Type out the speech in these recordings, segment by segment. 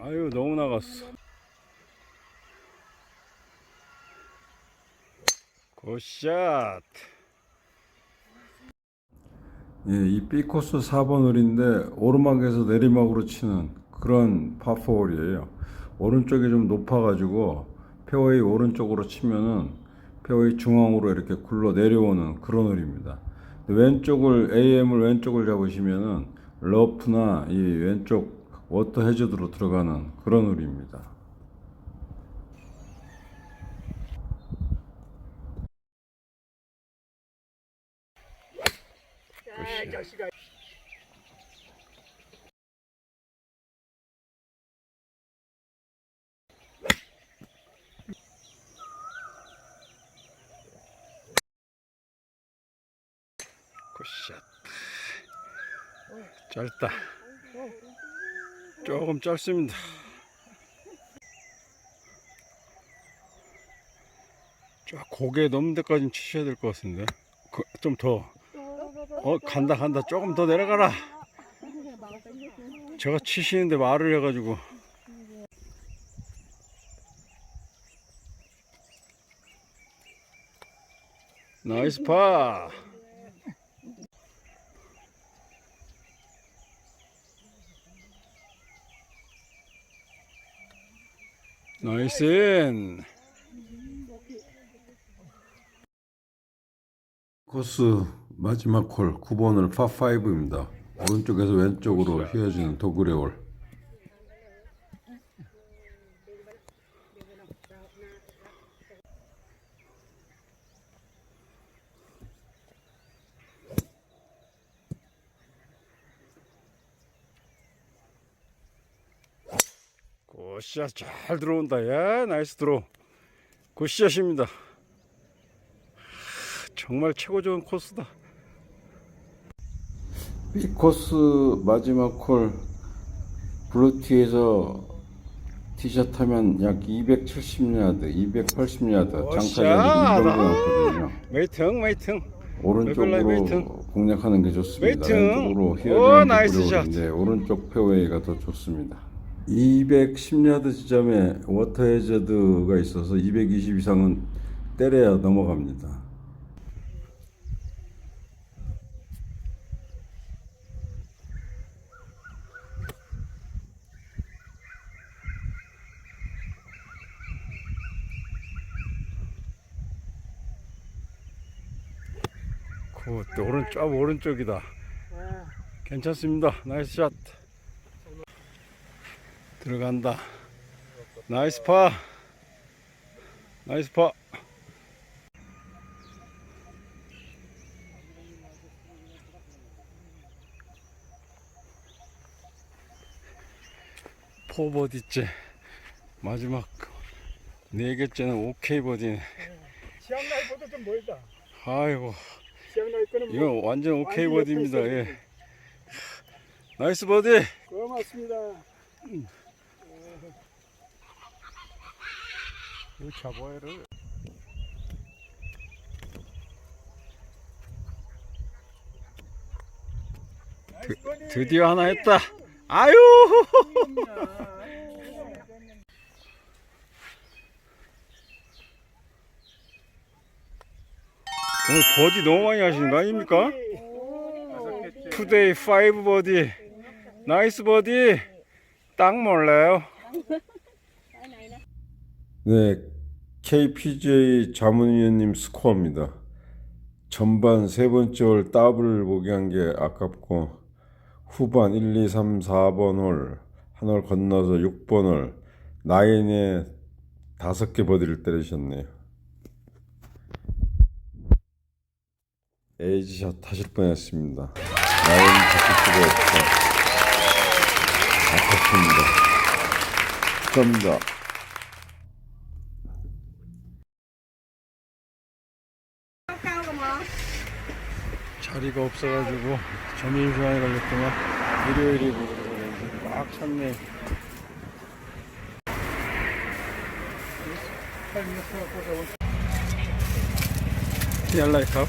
아유 너무 나갔어. 굿샷. 예, 이 B코스 4번 홀인데 오르막에서 내리막으로 치는 그런 파4홀이에요. 오른쪽이 좀 높아가지고 페어웨이 오른쪽으로 치면은 페어웨이 중앙으로 이렇게 굴러 내려오는 그런 홀입니다. 왼쪽을 AM을 왼쪽을 잡으시면은 러프나 이 왼쪽 워터 해저드로 들어가는 그런 홀입니다. 굿샷. 짧다. 조금 짧습니다. 쫙 고개 넘는 데까지 치셔야 될 것 같은데. 그, 좀 더. 어, 간다, 간다. 조금 더 내려가라. 제가 치시는데 말을 해가지고. 나이스 파. 나이스 인. 코스 마지막 홀 9번을 파5입니다. 오른쪽에서 왼쪽으로 휘어지는 도그레 홀. 굿샷 잘 들어온다. 야 나이스 들어. 굿샷입니다. 하, 정말 최고 좋은 코스다. B 코스 마지막 홀 블루티에서 티샷 하면 약 270야드, 280야드 장타가 이 정도 났거든요. 메이팅 메이팅 오른쪽으로. 공략하는 게 좋습니다. 왼쪽으로 오, 휘어지는 데 오른쪽 페어웨이가 더 좋습니다. 210야드 지점에 워터 해저드가 있어서 220 이상은 때려야 넘어갑니다. 굿, 오른쪽 오른쪽이다. 괜찮습니다. 나이스 샷. 들어간다. 나이스 파. 나이스 파. 포버디째 마지막 네 개째는 오케이 버디네. 시합날보다 좀 멀다 아이고 이거 뭐 완전 오케이 완전 버디입니다. 예. 나이스 버디. 고맙습니다 이 드, 드디어 하나 했다. 아유. 오늘 버디 너무 많이 하시는 거 아닙니까? 투데이 5 버디. 나이스 버디. 딱 몰라요. 네, KPJ 자문위원님 스코어입니다. 전반 세 번째 홀 더블 보기 한게 아깝고 후반 1, 2, 3, 4번 홀, 한 홀 건너서 6번 홀, 나인에 다섯 개 버디를 때리셨네요. 에이지샷 하실 뻔했습니다. 마음 바뀔 수가 없어. 아팠습니다. 감사합니다. 자리가 없어가지고 점심시간에 걸렸구만 일요일이고 그래서 막 찼네 얄라이 컵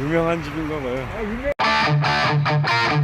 유명한 집인가 봐요. 아, 유명.